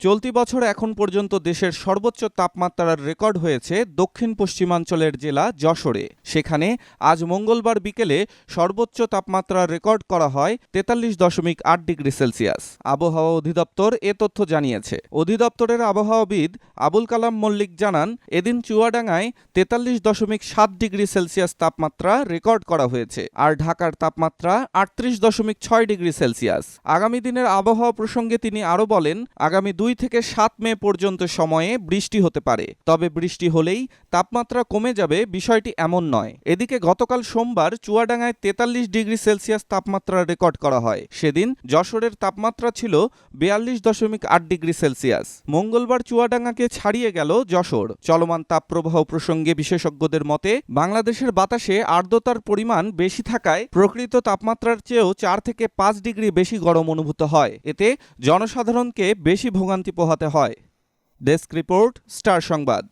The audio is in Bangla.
চলতি বছর এখন পর্যন্ত দেশের সর্বোচ্চ তাপমাত্রার রেকর্ড হয়েছে দক্ষিণ পশ্চিমাঞ্চলের জেলা যশোরে। সেখানে আজ মঙ্গলবার বিকেলে সর্বোচ্চ তাপমাত্রা রেকর্ড করা হয় তেতাল্লিশ দশমিক আট ডিগ্রি সেলসিয়াস। আবহাওয়া অধিদপ্তর এ তথ্য জানিয়েছে। অধিদপ্তরের আবহাওয়াবিদ আবুল কালাম মল্লিক জানান, এদিন চুয়াডাঙ্গায় তেতাল্লিশ দশমিক সাত ডিগ্রি সেলসিয়াস তাপমাত্রা রেকর্ড করা হয়েছে আর ঢাকার তাপমাত্রা আটত্রিশ দশমিক ছয় ডিগ্রি সেলসিয়াস। আগামী দিনের আবহাওয়া প্রসঙ্গে তিনি আরও বলেন, আগামী দুই থেকে সাত মে পর্যন্ত সময়ে বৃষ্টি হতে পারে। তবে বৃষ্টি হলেই তাপমাত্রা কমে যাবে বিষয়টি এমন নয়। এদিকে গতকাল সোমবার চুয়াডাঙ্গায় তেতাল্লিশ ডিগ্রি সেলসিয়াস তাপমাত্রা রেকর্ড করা হয়। সেদিন যশোরের তাপমাত্রা ছিল বিয়াল্লিশ দশমিক আট ডিগ্রি সেলসিয়াস। মঙ্গলবার চুয়াডাঙ্গাকে ছাড়িয়ে গেল যশোর। চলমান তাপপ্রবাহ প্রসঙ্গে বিশেষজ্ঞদের মতে, বাংলাদেশের বাতাসে আর্দ্রতার পরিমাণ বেশি থাকায় প্রকৃত তাপমাত্রার চেয়েও চার থেকে পাঁচ ডিগ্রি বেশি গরম অনুভূত হয়। এতে জনসাধারণকে বেশি ভোগান্তি পোহাতে হয়। ডেস্ক রিপোর্ট স্টার সংবাদ।